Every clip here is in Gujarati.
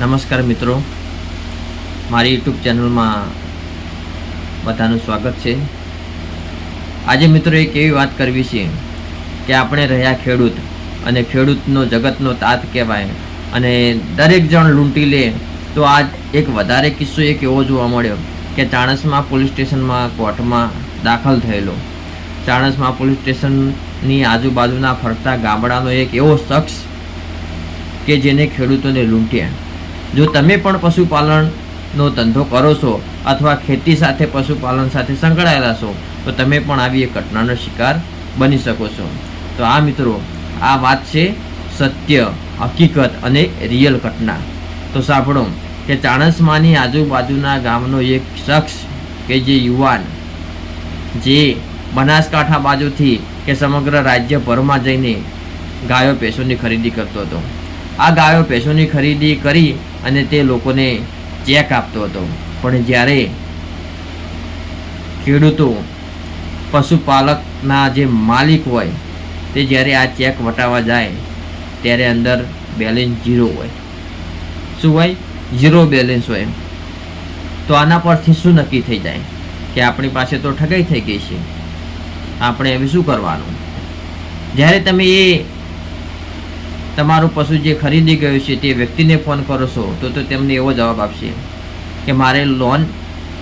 નમસ્કાર મિત્રો. મારી યુટ્યુબ ચેનલમાં બધાનું સ્વાગત છે. આજે મિત્રો એક એવી વાત કરવી છે કે આપણે રહ્યા ખેડૂત અને ખેડૂતનો જગતનો તાત કહેવાય અને દરેક જણ લૂંટી લે તો આ એક વધારે કિસ્સો એક એવો જોવા મળ્યો કે ચાણસમાં પોલીસ સ્ટેશનમાં કોર્ટમાં દાખલ થયેલો. ચાણસમાં પોલીસ સ્ટેશનની આજુબાજુના ફરતા ગામડાનો એક એવો શખ્સ કે જેને ખેડૂતોને લૂંટ્યા. જો તમે પણ પશુપાલનનો ધંધો કરો છો અથવા ખેતી સાથે પશુપાલન સાથે સંકળાયેલા છો, તો તમે પણ આવી એક ઘટનાનો શિકાર બની શકો છો. તો આ મિત્રો, આ વાત છે સત્ય, હકીકત અને રિયલ ઘટના. તો સાંભળો કે ચાણસમાની આજુબાજુના ગામનો એક શખ્સ કે જે યુવાન, જે બનાસકાંઠા બાજુથી કે સમગ્ર રાજ્યભરમાં જઈને ગાયો, ભેંસોની ખરીદી કરતો હતો. આ ગાયો, ભેંસોની ખરીદી કરી અને તે લોકોને ચેક આપતો હતો. પણ જ્યારે ખેડૂતો, પશુપાલકના જે માલિક હોય, તે જ્યારે આ ચેક વટાવવા જાય, ત્યારે અંદર બેલેન્સ ઝીરો હોય. શું હોય? ઝીરો બેલેન્સ હોય તો આના પરથી શું નક્કી થઈ જાય? કે આપણી પાસે તો ઠગાઈ થઈ ગઈ છે. આપણે હવે શું કરવાનું? જ્યારે તમે એ તમારું પશુ જે ખરીદી ગયું છે તે વ્યક્તિને ફોન કરો છો, તો તો તેમને એવો જવાબ આપશે કે મારે લોન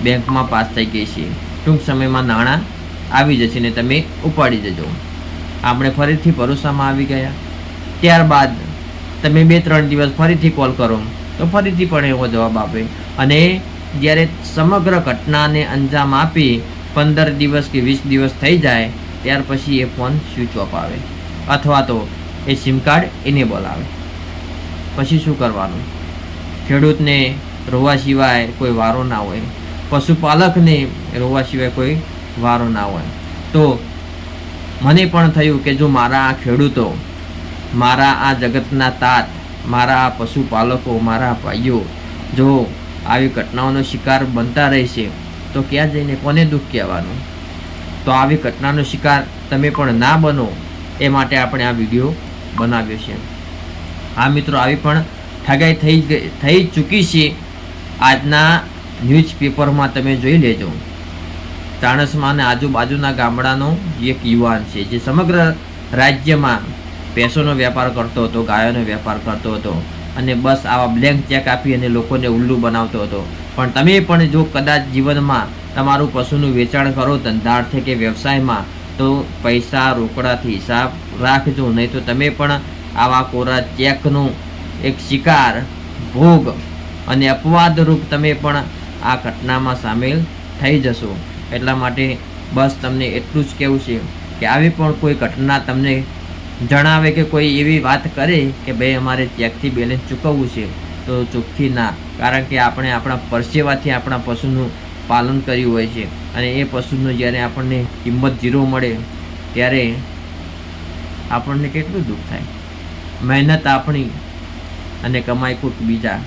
બેંકમાં પાસ થઈ ગઈ છે. ટૂંક સમયમાં નાણાં આવી જશે ને તમે ઉપાડી જજો આપણે ફરીથી ભરોસામાં આવી ગયા. ત્યારબાદ તમે બે ત્રણ દિવસ ફરીથી કોલ કરો, તો ફરીથી પણ એવો જવાબ આપે. અને જ્યારે સમગ્ર ઘટનાને અંજામ આપી, પંદર દિવસ કે વીસ દિવસ થઈ જાય, ત્યાર પછી એ ફોન સ્વિચ ઓફ આવે. અથવા તો એ સિમ કાર્ડ ઇનેબલ આવે. પછી શું કરવાનું? ખેડૂતને રોવા સિવાય કોઈ વારો ના હોય. પશુપાલકને રોવા સિવાય કોઈ વારો ના હોય. તો મને પણ થયું કે જો મારા આ ખેડૂતો, મારા આ જગતના તાત, મારા આ પશુપાલકો, મારા ભાઈઓ જો આવી ઘટનાઓનો શિકાર બનતા રહેશે, તો ક્યાં જઈને કોને દુઃખ કહેવાનું? તો આવી ઘટનાનો શિકાર તમે પણ ના બનો, એ માટે આપણે આ વીડિયો બનાવ્યો છે. આ મિત્રો, આવી પણ ઠગાઈ થઈ થઈ ચૂકી છે. આજના ન્યૂઝપેપરમાં તમે જોઈ લેજો. ચાણસમાં અને આજુબાજુના ગામડાનો એક યુવાન છે, જે સમગ્ર રાજ્યમાં પૈસોનો વેપાર કરતો હતો, ગાયોનો વેપાર કરતો હતો અને બસ આવા બ્લેન્ક ચેક આપી અને લોકોને ઉલ્લુ બનાવતો હતો. પણ તમે પણ જો કદાચ જીવનમાં તમારું પશુનું વેચાણ કરો ધંધાર્થે કે વ્યવસાયમાં, તો પૈસા રોકડાથી હિસાબ રાખજો, નહીં તો તમે પણ આવા કોરા ચેકનો એક શિકાર, ભોગ અને અપવાદરૂપ તમે પણ આ ઘટનામાં સામેલ થઈ જશો. એટલા માટે બસ તમને એટલું જ કહેવું છે કે આવી પણ કોઈ ઘટના તમને જણાવે કે કોઈ એવી વાત કરે કે ભાઈ અમારે ચેકથી બેલેન્સ ચૂકવવું છે, તો ચોખ્ખી ના. કારણ કે આપણે આપણા પરસેવાથી આપણા પશુનું પાલન કર્યું હોય છે અને એ પશુનું જ્યારે આપણને કિંમત ઝીરો મળે, ત્યારે આપણને કેટલું દુઃખ થાય? મહેનત આપણી અને કમાઈ કોઈક બીજા.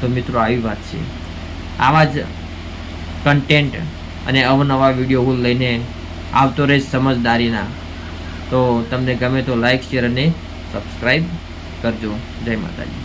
તો મિત્રો, આવી વાત છે. આવા જ કન્ટેન્ટ અને અવનવા વીડિયો હું લઈને આવતો રહીશ સમજદારીના. તો તમને ગમે તો લાઈક શેર અને સબસ્ક્રાઈબ કરજો. જય માતાજી.